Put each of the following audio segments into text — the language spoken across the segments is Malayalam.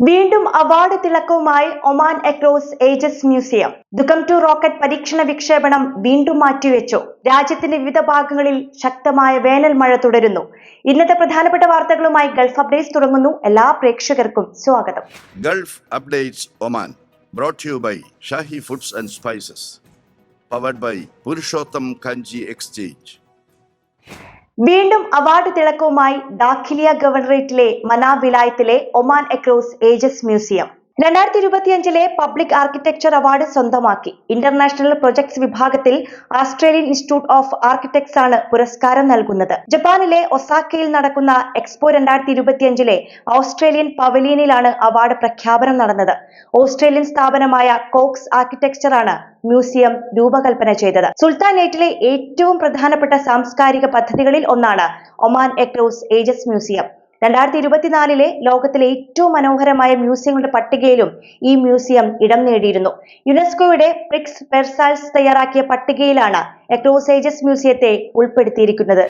വീണ്ടും award തിളക്കവുമായി Oman across ages museum Duqm two rocket പരീക്ഷണ വിക്ഷേപണം വീണ്ടും മാറ്റിവെച്ചു രാജ്യത്തിന്റെ വിവിധ ഭാഗങ്ങളിൽ ശക്തമായ വേനൽ മഴ തുടരുന്നു ഇന്നത്തെ പ്രധാനപ്പെട്ട വാർത്തകളുമായി ഗൾഫ് അപ്ഡേറ്റ്സ് തുടങ്ങുന്നു എല്ലാ പ്രേക്ഷകർക്കും സ്വാഗതം Gulf updates Oman brought to you by Shahi Foods and Spices. Powered by Purushottam Kanji. വീണ്ടും അവാർഡ് തിളക്കവുമായി ദാഖിലിയ ഗവർണറേറ്റിലെ മനാ വിലായത്തിലെ ഒമാൻ എക്രോസ് ഏജസ് മ്യൂസിയം. രണ്ടായിരത്തി ഇരുപത്തിയഞ്ചിലെ പബ്ലിക് ആർക്കിടെക്ചർ അവാർഡ് സ്വന്തമാക്കി. ഇന്റർനാഷണൽ പ്രൊജക്ട്സ് വിഭാഗത്തിൽ ഓസ്ട്രേലിയൻ ഇൻസ്റ്റിറ്റ്യൂട്ട് ഓഫ് ആർക്കിടെക്ട്സ് ആണ് പുരസ്കാരം നൽകുന്നത്. ജപ്പാനിലെ ഒസാക്കയിൽ നടക്കുന്ന എക്സ്പോ രണ്ടായിരത്തി ഇരുപത്തിയഞ്ചിലെ ഓസ്ട്രേലിയൻ പവലിയനിലാണ് അവാർഡ് പ്രഖ്യാപനം നടന്നത്. ഓസ്ട്രേലിയൻ സ്ഥാപനമായ കോക്സ് ആർക്കിടെക്ചർ ആണ് മ്യൂസിയം രൂപകൽപ്പന ചെയ്തത്. സുൽത്താനേറ്റിലെ ഏറ്റവും പ്രധാനപ്പെട്ട സാംസ്കാരിക പദ്ധതികളിൽ ഒന്നാണ് ഒമാൻ എക്രോസ് ഏജസ് മ്യൂസിയം. രണ്ടായിരത്തി ഇരുപത്തിനാലിലെ ലോകത്തിലെ ഏറ്റവും മനോഹരമായ മ്യൂസിയങ്ങളുടെ പട്ടികയിലും ഈ മ്യൂസിയം ഇടം നേടിയിരുന്നു. യുനെസ്കോയുടെ പ്രിക്സ് പെർസാൽസ് തയ്യാറാക്കിയ പട്ടികയിലാണ് എക്ലോസേജസ് മ്യൂസിയത്തെ ഉൾപ്പെടുത്തിയിരിക്കുന്നത്.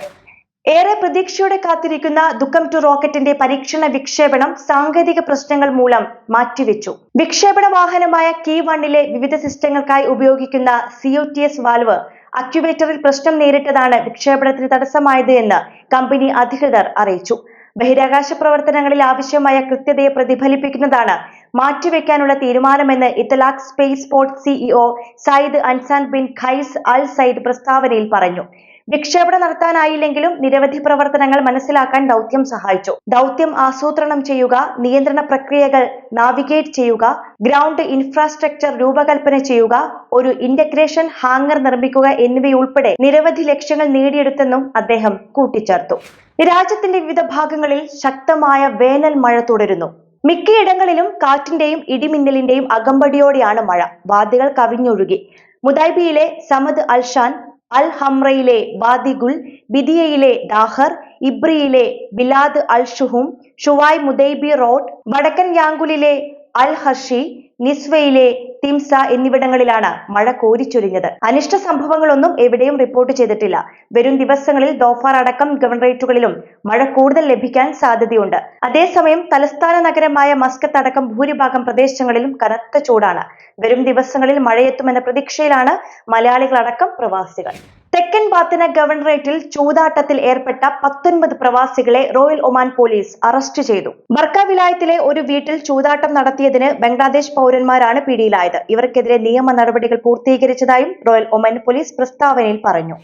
ഏറെ പ്രതീക്ഷയോടെ കാത്തിരിക്കുന്ന ദുഃഖം ടു റോക്കറ്റിന്റെ പരീക്ഷണ വിക്ഷേപണം സാങ്കേതിക പ്രശ്നങ്ങൾ മൂലം മാറ്റിവെച്ചു. വിക്ഷേപണ വാഹനമായ കീ വണ്ണിലെ വിവിധ സിസ്റ്റങ്ങൾക്കായി ഉപയോഗിക്കുന്ന സിഒ ടി എസ് വാൽവ് അക്യുവേറ്ററിൽ പ്രശ്നം നേരിട്ടതാണ് വിക്ഷേപണത്തിന് തടസ്സമായത് എന്ന് കമ്പനി അധികൃതർ അറിയിച്ചു. ബഹിരാകാശ പ്രവർത്തനങ്ങളിൽ ആവശ്യമായ കൃത്യതയെ പ്രതിഫലിപ്പിക്കുന്നതാണ് മാറ്റിവെക്കാനുള്ള തീരുമാനമെന്ന് Etlaq space port CEO Sayyid Azzan bin Qais al Sayyid പ്രസ്താവനയിൽ പറഞ്ഞു. വിക്ഷേപണം നടത്താനായില്ലെങ്കിലും നിരവധി പ്രവർത്തനങ്ങൾ മനസ്സിലാക്കാൻ ദൗത്യം സഹായിച്ചു. ദൗത്യം ആസൂത്രണം ചെയ്യുക നിയന്ത്രണ പ്രക്രിയകൾ നാവിഗേറ്റ് ചെയ്യുക ഗ്രൗണ്ട് ഇൻഫ്രാസ്ട്രക്ചർ രൂപകൽപ്പന ചെയ്യുക ഒരു ഇന്റഗ്രേഷൻ ഹാങ്ങർ നിർമ്മിക്കുക എന്നിവയുൾപ്പെടെ നിരവധി ലക്ഷ്യങ്ങൾ നേടിയെടുത്തെന്നും അദ്ദേഹം കൂട്ടിച്ചേർത്തു. രാജ്യത്തിന്റെ വിവിധ ഭാഗങ്ങളിൽ ശക്തമായ വേനൽ മഴ തുടരുന്നു. മിക്കയിടങ്ങളിലും കാറ്റിന്റെയും ഇടിമിന്നലിന്റെയും അകമ്പടിയോടെയാണ് മഴ. വാദികൾ കവിഞ്ഞൊഴുകി. മുദൈബിയിലെ സമദ് അൽഷാൻ അൽ ഹംറയിലെ ബാദിഗുൽ ബിദിയയിലെ ദാഹർ ഇബ്രിയിലെ ബിലാദ് അൽ ഷുഹും ഷുവായ് മുദൈബി റോഡ് വടക്കൻ യാങ്കുലിലെ അൽ ഹർഷി നിസ്വയിലെ തിംസ എന്നിവിടങ്ങളിലാണ് മഴ കോരിച്ചൊരിഞ്ഞത് അനിഷ്ട സംഭവങ്ങളൊന്നും എവിടെയും റിപ്പോർട്ട് ചെയ്തിട്ടില്ല. വരും ദിവസങ്ങളിൽ ദോഫാർ അടക്കം ഗവർണറേറ്റുകളിലും മഴ കൂടുതൽ ലഭിക്കാൻ സാധ്യതയുണ്ട്. അതേസമയം തലസ്ഥാന നഗരമായ മസ്കത്ത് അടക്കം ഭൂരിഭാഗം പ്രദേശങ്ങളിലും കനത്ത ചൂടാണ്. വരും ദിവസങ്ങളിൽ മഴയെത്തുമെന്ന പ്രതീക്ഷയിലാണ് മലയാളികളടക്കം പ്രവാസികൾ. തെക്കൻ ബാത്തിന ഗവർണറേറ്റിൽ ചൂതാട്ടത്തിൽ ഏർപ്പെട്ട പത്തൊൻപത് പ്രവാസികളെ റോയൽ ഒമാൻ പോലീസ് അറസ്റ്റ് ചെയ്തു. ബർക്ക വിലായത്തിലെ ഒരു വീട്ടിൽ ചൂതാട്ടം നടത്തിയതിന് ബംഗ്ലാദേശ് പൗരന്മാരാണ് പിടിയിലായത്. ഇവർക്കെതിരെ നിയമ നടപടികൾ പൂർത്തീകരിച്ചതായും റോയൽ ഒമാൻ പോലീസ് പ്രസ്താവനയിൽ പറഞ്ഞു.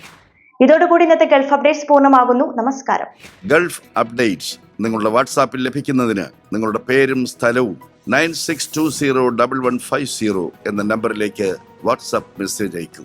ഇതോടുകൂടി ഇന്നത്തെ ഗൾഫ് അപ്ഡേറ്റ്സ് പൂർണമാകുന്നു. നമസ്കാരം. ഗൾഫ് അപ്ഡേറ്റ്സ് നിങ്ങളുടെ വാട്സാപ്പിൽ ലഭിക്കുന്നതിന് നിങ്ങളുടെ പേരും സ്ഥലവും nine six two zero double one five zero എന്ന നമ്പറിലേക്ക് വാട്സാപ്പ് മെസ്സേജ് അയക്കൂ.